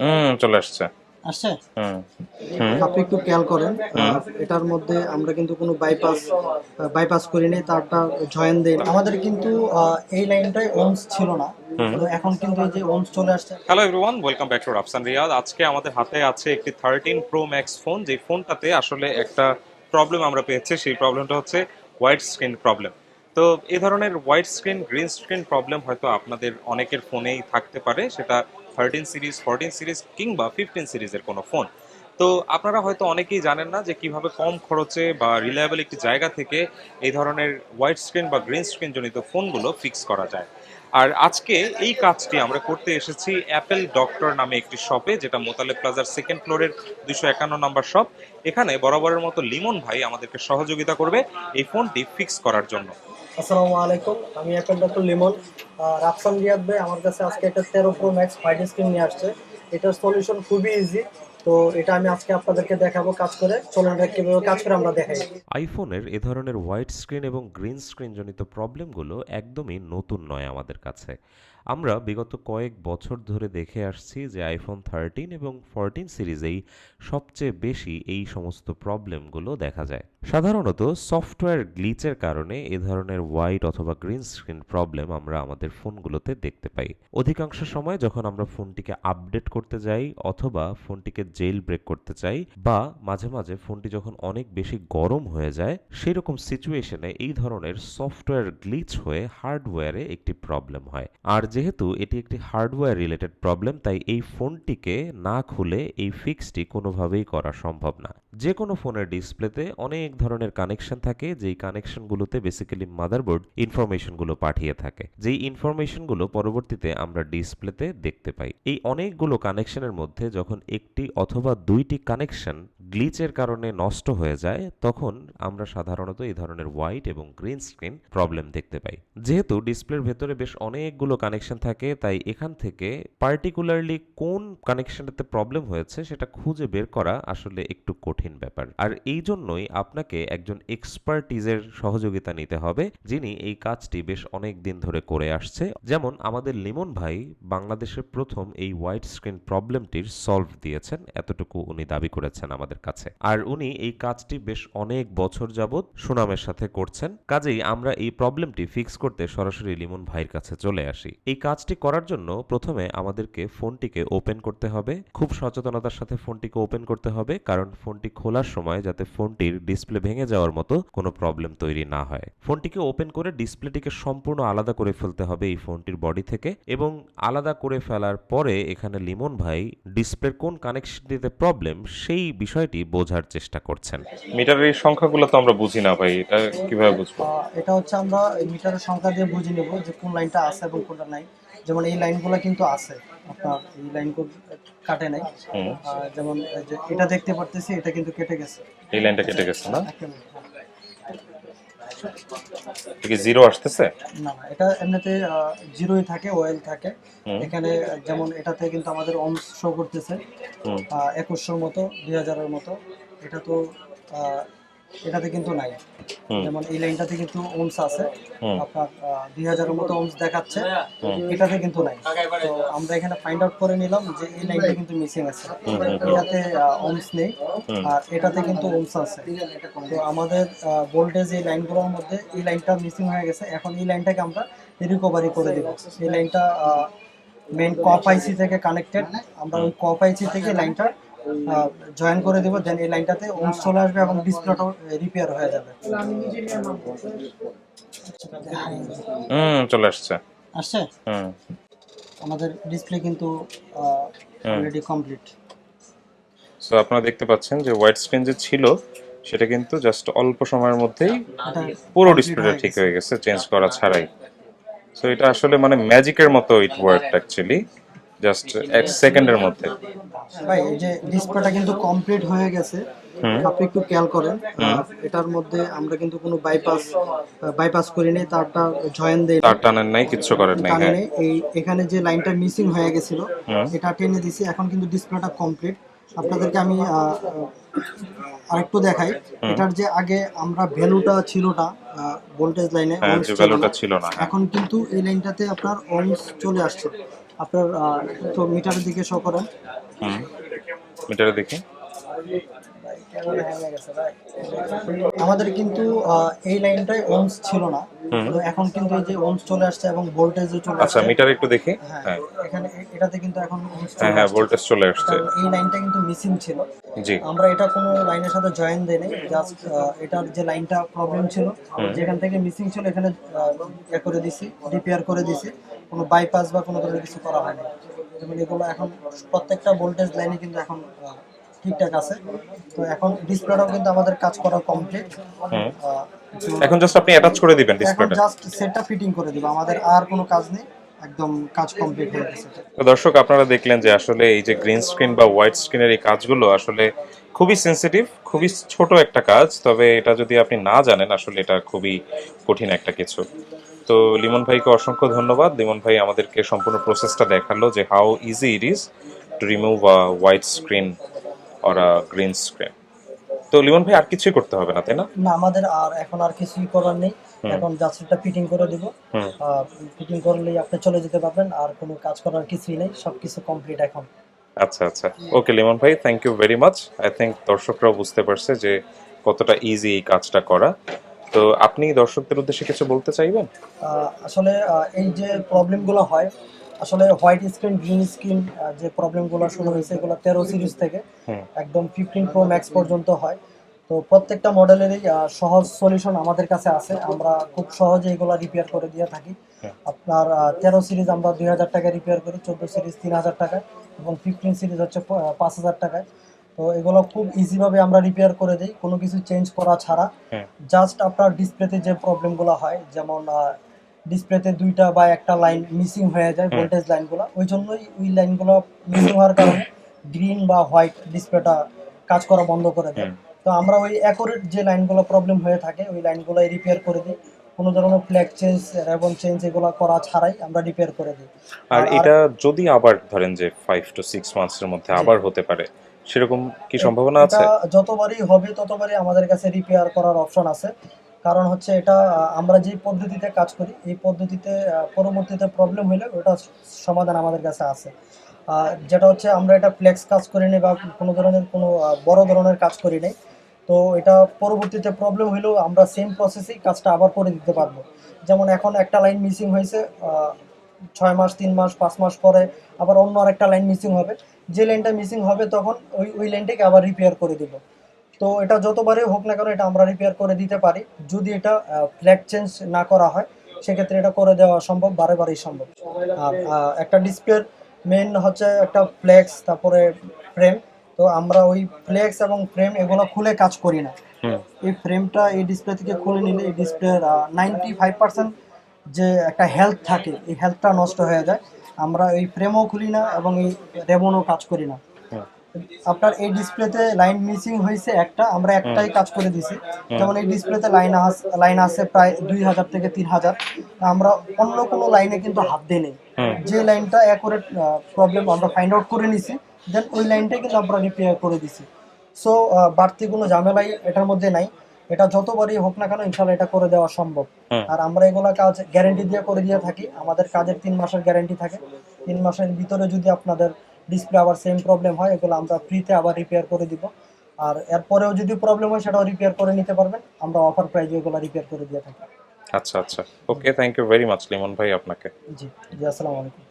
হুম চলে আসছে। আসছে? আপনি একটু খেয়াল করেন এটার মধ্যে আমরা কিন্তু কোনো বাইপাস বাইপাস করিনি তারটা জয়েন দেই আমাদের কিন্তু আহ, এই লাইনটাই ওমস ছিল না। এখন কিন্তু যে ওমস চলে আসছে। Hello everyone welcome back to Rafsan Riyad আজকে আমাদের হাতে আছে একটি থার্টিন প্রো ম্যাক্স ফোন যে ফোনটাতে আসলে একটা প্রবলেম আমরা পেয়েছি। সেই প্রবলেমটা হচ্ছে হোয়াইট স্ক্রিন প্রবলেম তো এই ধরনের white screen green screen problem হয়তো আপনাদের অনেকের ফোনেই থাকতে পারে। সেটা থার্টিন সিরিজ ফোরটিন সিরিজ কিংবা ফিফটিন সিরিজের কোনো ফোন তো আপনারা হয়তো অনেকেই জানেন না যে কীভাবে কম খরচে বা রিলায়েবল একটি জায়গা থেকে এই ধরনের হোয়াইট স্ক্রিন বা গ্রিন স্ক্রিন জনিত ফোনগুলো ফিক্স করা যায়। আর আজকে এই কাজটি আমরা করতে এসেছি অ্যাপেল ডক্টর নামে একটি শপে, যেটা মোতালে প্লাজার সেকেন্ড ফ্লোরের দুইশো একান্ন নম্বর শপ। এখানে বরাবরের মতো লিমন ভাই আমাদেরকে সহযোগিতা করবে এই ফোনটি ফিক্স করার জন্য। আসসালামু আলাইকুম, আমি অ্যাপেল ডক্টর লিমন। রাফসান রিয়াদ আমার কাছে আজকে একটা তেরো প্রো ম্যাক্স ফাইভ স্ক্রিন নিয়ে আসছে। এটার সলিউশন খুবই ইজি তো এটা আমি আজকে আপনাদেরকে দেখাবো কাজ করে। চলুন এটা কীভাবে কাজ করে আমরা দেখাই। আইফোনের এ ধরনের হোয়াইট স্ক্রিন এবং গ্রিন স্ক্রিন জনিত প্রবলেমগুলো একদমই নতুন নয় আমাদের কাছে। আমরা বিগত কয়েক বছর ধরে দেখে আসছি যে আইফোন থার্টিন এবং ফোরটিন সিরিজেই সবচেয়ে বেশি এই সমস্ত প্রবলেমগুলো দেখা যায়। সাধারণত সফটওয়্যার গ্লিচের কারণে এ ধরনের হোয়াইট অথবা গ্রিন স্ক্রিন প্রবলেম আমরা আমাদের ফোনগুলোতে দেখতে পাই। অধিকাংশ সময় যখন আমরা ফোনটিকে আপডেট করতে যাই অথবা ফোনটিকে জেল ব্রেক করতে চাই বা মাঝে মাঝে ফোনটি যখন অনেক বেশি গরম হয়ে যায় সেই রকম সিচুয়েশনে এই ধরনের সফটওয়্যার গ্লিচ হয়ে হার্ডওয়্যারে একটি প্রবলেম হয়। আর যেহেতু এটি একটি হার্ডওয়্যার রিলেটেড প্রবলেম তাই এই ফোনটিকে না খুলে এই ফিক্সটি কোনোভাবেই করা সম্ভব না। যে কোনো ফোনের ডিসপ্লেতে অনেক ধরনের কানেকশন থাকে, যেই কানেকশনগুলোতে বেসিক্যালি মাদারবোর্ড ইনফরমেশনগুলো পাঠিয়ে থাকে। যেই ইনফরমেশনগুলো পরবর্তীতে আমরা ডিসপ্লেতে দেখতে পাই। এই অনেকগুলো কানেকশনের মধ্যে যখন একটি অথবা দুইটি কানেকশন গ্লিচের কারণে নষ্ট হয়ে যায়, তখন আমরা সাধারণত এই ধরনের হোয়াইট এবং গ্রিন স্ক্রিন প্রবলেম দেখতে পাই। যেহেতু ডিসপ্লের ভেতরে বেশ অনেকগুলো কানেকশন থাকে, তাই এখান থেকে পার্টিকুলারলি কোন কানেকশনটাতে প্রবলেম হয়েছে, সেটা খুঁজে বের করা আসলে একটু কঠিন। ব্যাপার। আর এই জন্যই আপনাকে একজন এক্সপার্টিজের সহযোগিতা নিতে হবে, যিনি এই কাজটি বেশ অনেক দিন ধরে করে আসছে। যেমন আমাদের লিমন ভাই বাংলাদেশের প্রথম এই হোয়াইট স্ক্রিন প্রবলেমটির সলভ দিয়েছেন, এতটুকু উনি দাবি করেছেন আমাদের কাছে। আর উনি এই কাজটি বেশ অনেক বছর যাবৎ সুনামের সাথে করছেন। কাজেই আমরা এই প্রবলেমটি ফিক্স করতে সরাসরি লিমন ভাইয়ের কাছে চলে আসি। এই কাজটি করার জন্য প্রথমে আমাদেরকে ফোনটিকে ওপেন করতে হবে। খুব সচেতনতার সাথে ফোনটিকে ওপেন করতে হবে, কারণ ফোনটি খোলার সময় যাতে ফোনটির ডিসপ্লে ভেঙে যাওয়ার মতো কোনো প্রবলেম তৈরি না হয়। ফোনটিকে ওপেন করে ডিসপ্লেটিকে সম্পূর্ণ আলাদা করে ফেলতে হবে এই ফোনটির বডি থেকে এবং আলাদা করে ফেলার পরে এখানে লিমন ভাই ডিসপ্লের কোন কানেকশনটিতে প্রবলেম সেই বিষয়টি বোঝার চেষ্টা করছেন। মিটারের এই সংখ্যাগুলো তো আমরা বুঝি না ভাই এটা কীভাবে বুঝব? এটা হচ্ছে আমরা মিটারের সংখ্যা দিয়ে বুঝে নেব যে কোন লাইনটা আছে এবং কোনটা নাই। যেমন এই লাইনগুলো কিন্তু আছে আপনার এই লাইন কাটে নাই। যেমন এটা দেখতে পারতেছি এটা কিন্তু কেটে গেছে। এই লাইনটা কেটে গেছে না? হ্যাঁ। কি জিরো আসতেছে? না এটা এমনিতে জিরোই থাকে ওয়েল থাকে। এখানে যেমন এটাতে কিন্তু আমাদের অংশ শো করতেছে একুশশোর মতো দুই হাজারের মতো। এটা তো এটাতে কিন্তু নাই। যেমন এই লাইনটাতে কিন্তু ওমস আছে। আপনার দুই হাজারের মতো ওমস দেখাচ্ছে। এটাতে কিন্তু নাই। তো আমরা এখানে ফাইন্ড আউট করে নিলাম যে এই লাইনটা কিন্তু মিসিং আছে। এটাতে ওমস নেই। আর এটাতে কিন্তু ওমস আছে। তো আমাদের ভোল্টেজ এই লাইনগুলোর মধ্যে এই লাইনটা মিসিং হয়ে গেছে। এখন এই লাইনটাকে আমরা রিকভারি করে দিব। এই লাইনটা মেন কপ আইসি থেকে কানেক্টেড আমরা ওই কপ আইসি থেকে লাইনটা জয়েন করে দেবো দেন এই লাইনটাতে ওমস চলে আসবে এবং ডিসপ্লেটাও রিপেয়ার হয়ে যাবে। হুম চলে আসছে। আসছে? হুম। আমাদের ডিসপ্লে কিন্তু অলরেডি কমপ্লিট সো আপনারা দেখতে পাচ্ছেন যে হোয়াইট স্ক্রিন যে ছিল সেটা কিন্তু জাস্ট অল্প সময়ের মধ্যেই পুরো ডিসপ্লেটা ঠিক হয়ে গেছে চেঞ্জ করা ছাড়াই। সো এটা আসলে মানে ম্যাজিকের মতো ইট ওয়ার্ক অ্যাকচুয়ালি জাস্ট এক সেকেন্ডের মধ্যে। ভাই এই যে ডিসপ্লেটা কিন্তু কমপ্লিট হয়ে গেছে। আপনি একটু খেয়াল করেন এটার মধ্যে আমরা কিন্তু কোনো বাইপাস বাইপাস করিনি তারটা জয়েন দেই তার টানেন নাই কিচ্ছু করেন নাই হ্যাঁ। এই এখানে যে লাইনটা মিসিং হয়ে গেছিল এটা টেনে দিছি এখন কিন্তু ডিসপ্লেটা কমপ্লিট আপনাদেরকে আমি আরেকটু দেখাই। এটার যে আগে আমরা ভ্যালুটা ছিল না ভোল্টেজ লাইনে ভ্যালুটা ছিল না হ্যাঁ। এখন কিন্তু এই লাইনটাতে আপনার অনস চলে আসছে। আপনার একটু মিটারের দিকে শো করেন। হুম। মিটারে দেখি আমাদের কিন্তু এই লাইনটাই ওমস ছিল না। তো এখন কিন্তু এই যে ওমস চলে আসছে এবং ভোল্টেজও চলে আচ্ছা মিটারে একটু দেখি। হ্যাঁ হ্যাঁ। এখানে এটাতে কিন্তু এখন হ্যাঁ হ্যাঁ ভোল্টেজ চলে আসছে। এই লাইনটা কিন্তু মিসিং ছিল। জি। আমরা এটা কোনো লাইনের সাথে জয়েন দেই নাই জাস্ট এটার যে লাইনটা প্রবলেম ছিল যেখান থেকে মিসিং ছিল এখানে আহ, ইয়ে করে দিছি রিপেয়ার করে দিছি। কোনো বাইপাস বা কোনো ধরনের কিছু করা হয়নি। যেমন এগুলো এখন প্রত্যেকটা ভোল্টেজ লাইনে কিন্তু এখন ঠিকঠাক আছে। তো এখন ডিসপ্লেটাও কিন্তু আমাদের কাজ করা কমপ্লিট হুম এখন জাস্ট আপনি অ্যাটাচ করে দিবেন ডিসপ্লেটা জাস্ট সেটটা ফিটিং করে দিব। আমাদের আর কোনো কাজ নেই। একদম কাজ কমপ্লিট হয়ে গেছে। তো দর্শক আপনারা দেখলেন যে আসলে এই যে গ্রিন স্ক্রিন বা হোয়াইট স্ক্রিনের এই কাজগুলো আসলে খুবই সেনসিটিভ খুবই ছোট একটা কাজ। তবে এটা যদি আপনি না জানেন আসলে এটা খুবই কঠিন একটা কিছু। তো লিমন ভাইকে অসংখ্য ধন্যবাদ। লিমন ভাই আমাদেরকে সম্পূর্ণ প্রসেসটা দেখাল যে how easy it is to remove a white screen or a green screen তো লিমন ভাই আর কিছুই করতে হবে না তাই না? না আমাদের আর এখন আর কিছুই করার নেই। এখন জাস্ট এটা ফিটিং করে দিব। ফিটিং করলেই আপনি চলে যেতে পারবেন আর কোনো কাজ করার কিছুই নেই সবকিছু কমপ্লিট এখন। আচ্ছা আচ্ছা। ওকে লিমন ভাই thank you very much I think দর্শকরাও বুঝতে পারছে যে কতটা ইজি এই কাজটা করা। তো আপনি দর্শকদের উদ্দেশ্যে কিছু বলতে চাইবেন? আসলে এই যে প্রবলেমগুলো হয় আসলে হোয়াইট স্ক্রিন গ্রিন স্ক্রিন যে প্রবলেমগুলো শুরু হয়েছে এগুলো তেরো সিরিজ থেকে একদম ফিফটিন প্রো ম্যাক্স পর্যন্ত হয়। তো প্রত্যেকটা মডেলেরই সহজ সলিউশন আমাদের কাছে আছে। আমরা খুব সহজে এগুলো রিপেয়ার করে দিয়ে থাকি। আপনার তেরো সিরিজ আমরা দুই হাজার টাকায় রিপেয়ার করি চোদ্দ সিরিজ তিন হাজার টাকায় এবং ফিফটিন সিরিজ হচ্ছে পাঁচ হাজার টাকায়। তো এগুলো খুব ইজিভাবে আমরা রিপেয়ার করে দিই কোনো কিছু চেঞ্জ করা ছাড়া। জাস্ট আপনার ডিসপ্লেতে যে প্রবলেমগুলো হয় যেমন ডিসপ্লেতে দুইটা বা একটা লাইন মিসিং হয়ে যায়। ভোল্টেজ লাইনগুলো ওই জন্যই ওই লাইনগুলো মিসিং হওয়ার কারণে গ্রিন বা হোয়াইট ডিসপ্লেটা কাজ করা বন্ধ করে দেয়। তো আমরা ওই অ্যাকোরেট যে লাইনগুলো প্রবলেম হয়ে থাকে ওই লাইনগুলো রিপেয়ার করে দিই। কোনো ধরনের ফ্ল্যাগ চেঞ্জ রেবন চেঞ্জ এগুলো করা ছাড়াই আমরা রিপেয়ার করে দিই। আর আর- এটা যদি আবার ধরেন যে ফাইভ টু সিক্স মান্থসের মধ্যে আবার হতে পারে সেরকম কি সম্ভাবনা আছে? যতবারই হবে ততবারই আমাদের কাছে রিপেয়ার করার অপশন আছে। কারণ হচ্ছে এটা আমরা যে পদ্ধতিতে কাজ করি এই পদ্ধতিতে পরবর্তীতে প্রবলেম হলে ওটা সমাধান আমাদের কাছে আছে। যেটা হচ্ছে আমরা এটা ফ্লেক্স কাজ করি নি বা কোনো ধরনের কোনো বড় ধরনের কাজ করি নাই তো এটা পরবর্তীতে প্রবলেম হলেও আমরা সেম প্রসেসেই কাজটা আবার করে দিতে পারব। যেমন এখন একটা লাইন মিসিং হয়েছে ছয় মাস তিন মাস পাঁচ মাস পরে আবার অন্য আরেকটা লাইন মিসিং হবে। যে লাইনটা মিসিং হবে তখন ওই ওই লাইনটাকে আবার রিপেয়ার করে দিব। তো এটা যতবারই হোক না কেন এটা আমরা রিপেয়ার করে দিতে পারি। যদি এটা ফ্ল্যাগ চেঞ্জ না করা হয় সেক্ষেত্রে এটা করে দেওয়া সম্ভব বারে বারেই সম্ভব। আর একটা ডিসপ্লের মেন হচ্ছে একটা ফ্লেক্স তারপরে ফ্রেম তো আমরা ওই ফ্লেক্স এবং ফ্রেম এগুলো খুলে কাজ করি না। এই ফ্রেমটা এই ডিসপ্লে থেকে খুলে নিলে এই ডিসপ্লের নাইনটি ফাইভ পার্সেন্ট যে একটা হেলথ থাকে এই হেলথটা নষ্ট হয়ে যায়। আমরা এই ফ্রেমও খুলি না এবং এই রেবনও কাজ করি না। আপনার এই ডিসপ্লেতে লাইন মিসিং হয়েছে একটা আমরা একটাই কাজ করে দিছি। যেমন এই ডিসপ্লেতে লাইন লাইন আছে প্রায় দুই হাজার থেকে তিন হাজার। আমরা অন্য কোনো লাইনে কিন্তু হাত দিই নেই। যে লাইনটা অ্যাকুরেট প্রবলেম আমরা ফাইন্ড আউট করে নিছি দেন ওই লাইনটাই কিন্তু আমরা রিপেয়ার করে দিছি। সো বাড়তি কোনো ঝামেলাই এটার মধ্যে নাই। এটা যতবারই হোক না কেন ইনশাল্লাহ এটা করে দেওয়া সম্ভব। আর আমরা এগুলা কাজ গ্যারেন্টি দিয়ে করে দিয়ে থাকি। আমাদের কাজের তিন মাসের গ্যারেন্টি থাকে। তিন মাসের ভিতরে যদি আপনাদের ডিসপ্লে আবার সেম প্রবলেম হয় এগুলো আমরা ফ্রিতে আবার রিপেয়ার করে দিব। আর এরপরেও যদি প্রবলেম হয় সেটাও রিপেয়ার করে নিতে পারবেন। আমরা অফার প্রাইজে এগুলো রিপেয়ার করে দিয়ে থাকি। আচ্ছা আচ্ছা। Okay thank you very much Limon ভাই আপনাকে। জি জি আসসালামু আলাইকুম।